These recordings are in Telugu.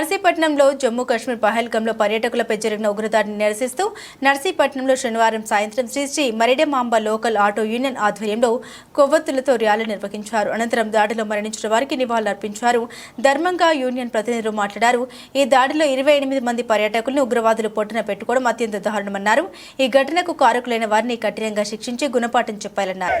నర్సీపట్నంలో జమ్మూ కాశ్మీర్ పహల్గంలో పర్యాటకులపై జరిగిన ఉగ్రదాడిని నిరసిస్తూ నర్సీపట్నంలో శనివారం సాయంత్రం Sri Sri Maridemamba local auto union ఆధ్వర్యంలో కొవ్వొత్తులతో ర్యాలీ నిర్వహించారు. అనంతరం దాడిలో మరణించిన వారికి నివాళులర్పించారు. ధర్మంగా యూనియన్ ప్రతినిధులు మాట్లాడారు. ఈ దాడిలో ఇరవై ఎనిమిది మంది పర్యాటకులను ఉగ్రవాదులు పొట్టున పెట్టుకోవడం అత్యంత దారుణమన్నారు. ఈ ఘటనకు కారకులైన వారిని కఠినంగా శిక్షించి గుణపాఠం చెప్పాలన్నారు.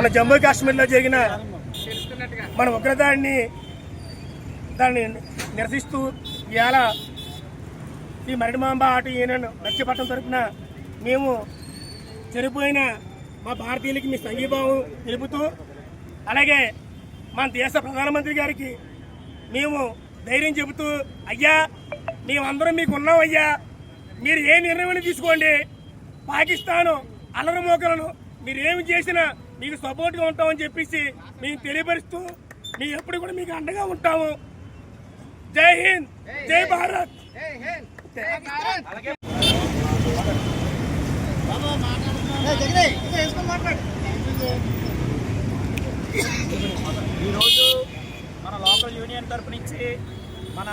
మన జమ్మూ కాశ్మీర్లో జరిగిన మన ఉగ్రదాడిని దాన్ని నిరసిస్తూ ఇవాళ ఈ మరిడిమాంబ ఆటో యూనియన్ నర్సీపట్నం తరపున మేము చనిపోయిన మా భారతీయులకి మీ సంఘీభావం తెలుపుతూ అలాగే మన దేశ ప్రధానమంత్రి గారికి మేము ధైర్యం చెబుతూ అయ్యా మేమందరం మీకు ఉన్నాం అయ్యా మీరు ఏ నిర్ణయం తీసుకోండి పాకిస్తాను అల్లరి మోకలను మీరు ఏమి చేసినా మీకు సపోర్ట్గా ఉంటామని చెప్పేసి మేము తెలియపరుస్తూ మేము ఎప్పుడు కూడా మీకు అండగా ఉంటాము. జై హింద్ జై భారత్. ఈరోజు మన లోకల్ యూనియన్ తరపు నుంచి మన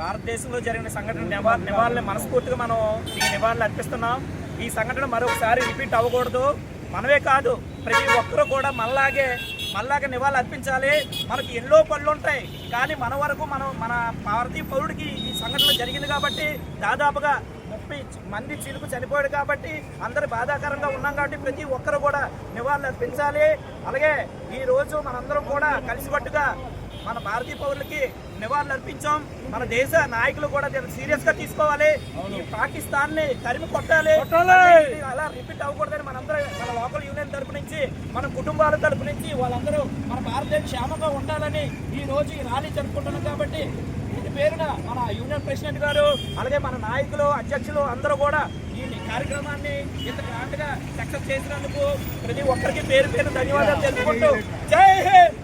భారతదేశంలో జరిగిన సంఘటన నివా నివాళులు మనస్ఫూర్తిగా మనం ఈ నివాళులు అర్పిస్తున్నాం. ఈ సంఘటన మరొకసారి రిపీట్ అవ్వకూడదు. మనమే కాదు ప్రతి ఒక్కరూ కూడా మనలాగే మనలాగే నివాళులు అర్పించాలి. మనకి ఎన్నో పనులు ఉంటాయి. కానీ మన వరకు మనం మన భారతీయ పౌరుడికి ఈ సంఘటన జరిగింది కాబట్టి దాదాపుగా ముప్పై మంది చిలుకు చనిపోయాడు కాబట్టి అందరు బాధాకరంగా ఉన్నాం కాబట్టి ప్రతి ఒక్కరు కూడా నివాళులు అర్పించాలి. అలాగే ఈ రోజు మనందరం కూడా కలిసికట్టుగా మన భారతీయ పౌరులకి నివాళులు అర్పించాం. మన దేశ నాయకులు కూడా దీన్ని సీరియస్గా తీసుకోవాలి. ఈ పాకిస్తాన్ని తరిమి కొట్టాలి. అలా రిపీట్ అవ్వకూడదని మనందరం మన లోకల్ యూనియన్ తరపు నుంచి మన కుటుంబాల తరపు నుంచి వాళ్ళందరూ మన భారతదేశం క్షేమంగా ఉండాలని ఈ రోజు ఈ ర్యాలీ జరుపుకుంటున్నాం కాబట్టి ఇది పేరున మన యూనియన్ ప్రెసిడెంట్ గారు అలాగే మన నాయకులు అధ్యక్షులు అందరూ కూడా ఈ కార్యక్రమాన్ని ఇంత గ్రాండ్గా సక్సెస్ చేసినందుకు ప్రతి ఒక్కరికి పేరు పేరు ధన్యవాదాలు తెలుపుకుంటూ జై హింద్!